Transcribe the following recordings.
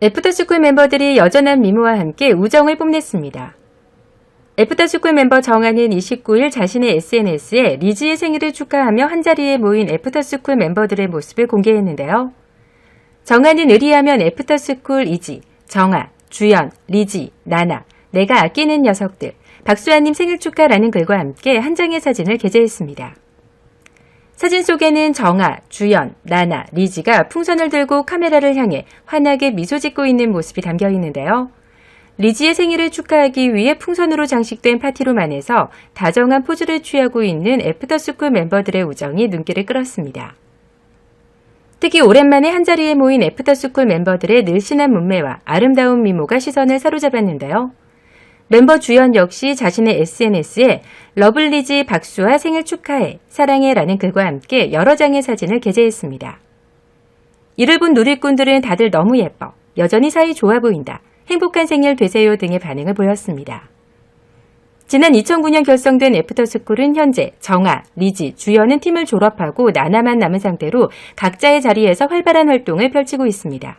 애프터스쿨 멤버들이 여전한 미모와 함께 우정을 뽐냈습니다. 애프터스쿨 멤버 정한은 29일 자신의 SNS에 리지의 생일을 축하하며 한자리에 모인 애프터스쿨 멤버들의 모습을 공개했는데요. 정한은 의리하면 애프터스쿨 이지, 정아, 주연, 리지, 나나, 내가 아끼는 녀석들, 박수아님 생일 축하라는 글과 함께 한 장의 사진을 게재했습니다. 사진 속에는 정아, 주연, 나나, 리지가 풍선을 들고 카메라를 향해 환하게 미소 짓고 있는 모습이 담겨 있는데요. 리지의 생일을 축하하기 위해 풍선으로 장식된 파티로만해서 다정한 포즈를 취하고 있는 애프터스쿨 멤버들의 우정이 눈길을 끌었습니다. 특히 오랜만에 한자리에 모인 애프터스쿨 멤버들의 늘씬한 몸매와 아름다운 미모가 시선을 사로잡았는데요. 멤버 주연 역시 자신의 SNS에 러블리지 박수아 생일 축하해 사랑해 라는 글과 함께 여러 장의 사진을 게재했습니다. 이를 본 누리꾼들은 다들 너무 예뻐, 여전히 사이 좋아 보인다, 행복한 생일 되세요 등의 반응을 보였습니다. 지난 2009년 결성된 애프터스쿨은 현재 정아, 리지, 주연은 팀을 졸업하고 나나만 남은 상태로 각자의 자리에서 활발한 활동을 펼치고 있습니다.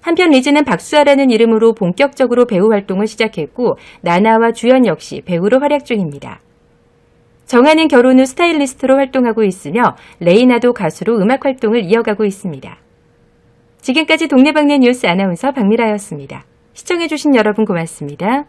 한편 리즈는 박수아라는 이름으로 본격적으로 배우 활동을 시작했고 나나와 주연 역시 배우로 활약 중입니다. 정아는 결혼 후 스타일리스트로 활동하고 있으며 레이나도 가수로 음악 활동을 이어가고 있습니다. 지금까지 동네방네 뉴스 아나운서 박미라였습니다. 시청해주신 여러분 고맙습니다.